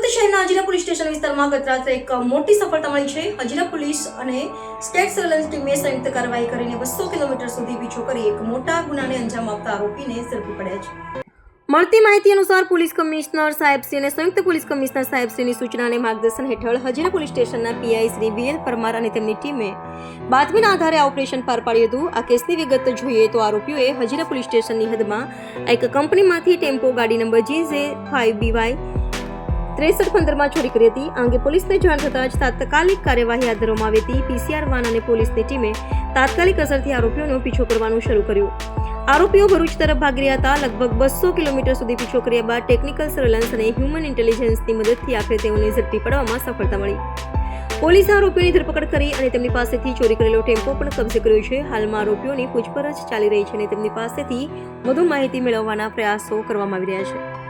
જિલ્લામાં ગત રાત્રે એક મોટી સફળતા મળી છે. અજીરા પોલીસ અને સ્ટેટ સર્વેલન્સ ટીમે સંયુક્ત કાર્યવાહી કરીને બસો કિલોમીટર સુધી પીછો કરી એક મોટા ગુનાને અંજામ આપતા આરોપીને ઝડપી પડ્યા છે. મળતી માહિતી અનુસાર પોલીસ કમિશનર સાહેબશ્રી અને સંયુક્ત પોલીસ કમિશનર સાહેબશ્રીની સૂચના માર્ગદર્શન હેઠળ હજીરા પોલીસ સ્ટેશનના પીઆઈ શ્રી વીએલ પરમાર અને તેમની ટીમે બાતમીના આધારે આ ઓપરેશન પાર પાડ્યું હતું. આ કેસની વિગત જોઈએ તો આરોપીઓએ હજીરા પોલીસ સ્ટેશનની હદમાં એક કંપનીમાંથી ટેમ્પો ગાડી નંબર જે ફાઇવ બીવાય ત્રેસઠ પંદરમાં ચોરી કરી હતી. આ અંગે પોલીસને જાણ થતાં જ તાત્કાલિક કાર્યવાહી હાથ ધરવામાં આવી હતી. પીસીઆર વાન અને પોલીસની ટીમે તાત્કાલિક અસરથી આરોપીઓનો પીછો કરવાનું શરૂ કર્યું. આરોપીઓ ભરૂચ તરફ ભાગી રહ્યા હતા. લગભગ બસો કિલોમીટર સુધી પીછો કર્યા બાદ ટેકનિકલ સર્વેલન્સ અને હ્યુમન ઇન્ટેલિજન્સની મદદથી આખરે તેઓને ઝડપી પડવામાં સફળતા મળી. પોલીસે આરોપીઓની ધરપકડ કરી અને તેમની પાસેથી ચોરી કરેલો ટેમ્પો પણ કબજે કર્યો છે. હાલમાં આરોપીઓની પૂછપરછ ચાલી રહી છે અને તેમની પાસેથી વધુ માહિતી મેળવવાના પ્રયાસો કરવામાં આવી રહ્યા છે.